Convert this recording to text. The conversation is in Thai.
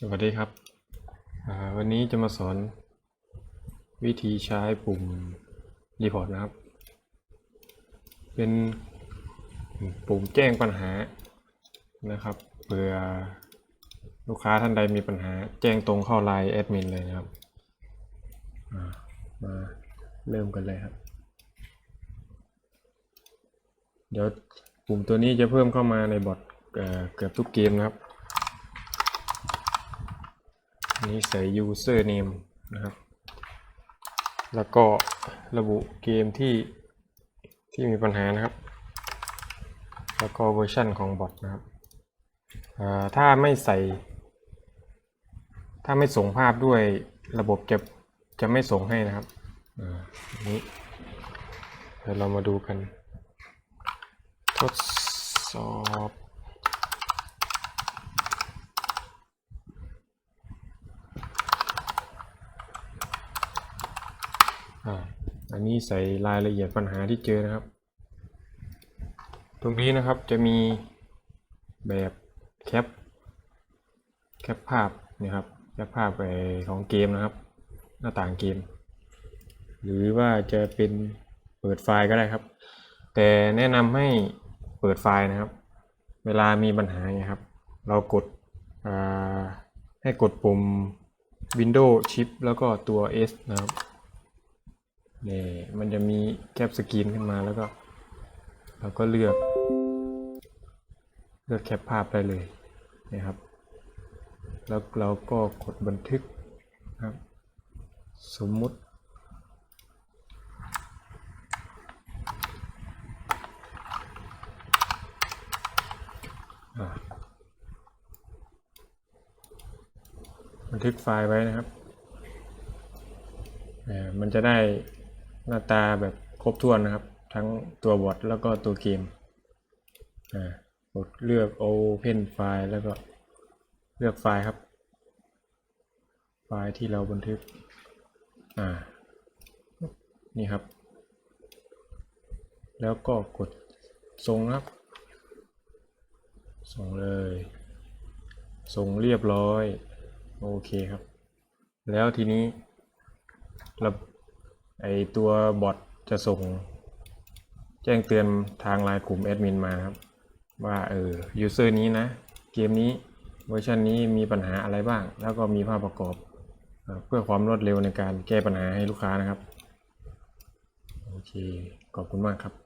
สวัสดีครับ วันนี้จะมาสอนวิธีใช้ปุ่มรีพอร์ตนะครับ เป็นปุ่มแจ้งปัญหานะครับเผื่อลูกค้าท่านใดมีปัญหา แจ้งตรงเข้าไลน์แอดมินเลยนะครับมาเริ่มกันเลยครับ เดี๋ยวปุ่มตัวนี้จะเพิ่มเข้ามาในบอทเกือบทุกเกมนะครับ อั นี้ใส่ user name นะครับ แล้วก็ระบุเกมที่ที่มีปัญหานะครับ แล้วก็เวอร์ชันของบอทนะครับ ถ้าไม่ใส่ ถ้าไม่ส่งภาพด้วยระบบจะจะไม่ส่งให้นะครับอันนี้เดี๋ยวเรามาดูกัน ทดสอบ อันนี้ใส่รายละเอียดปัญหาที่เจอนะครับ ตรงนี้นะครับจะมีแบบแคปแคปภาพนะครับแคปภาพไปของเกมนะครับ หน้าต่างเกม หรือว่าจะเป็นเปิดไฟล์ก็ได้ครับ แต่แนะนำให้เปิดไฟล์นะครับ เวลามีปัญหาไงครับ เรากดให้กดปุ่ม Windows Shift แล้วก็ตัว S นะครับ นี่มันจะมีแคปสกรีนขึ้นมาแล้วก็เราก็เลือกเลือกแคปภาพได้เลยนะครับ แล้วเราก็กดบันทึกนะครับ สมมุติ บันทึกไฟล์ไว้นะครับอ่ามันจะได้ หน้าตาแบบครบถ้วนนะครับ ทั้งตัวบอทแล้วก็ตัวเกมอ่ากดเลือก Open ไฟล์แล้วก็เลือกไฟล์ครับ ไฟล์ที่เราบันทึกอ่านี่ครับ แล้วก็กดส่งครับส่งเลยส่งเรียบร้อย โอเคครับ แล้วทีนี้เระบ ไอตัวบอทจะส่งแจ้งเตือนทางไลน์กลุ่มแอดมินมาครับ ว่าเออยูเซอร์นี้นะ เกมนี้เวอร์ชันนี้มีปัญหาอะไรบ้าง แล้วก็มีภาพประกอบเอ่อเพื่อความรวดเร็วในการแก้ปัญหาให้ลูกค้านะครับ โอเค ขอบคุณมากครับ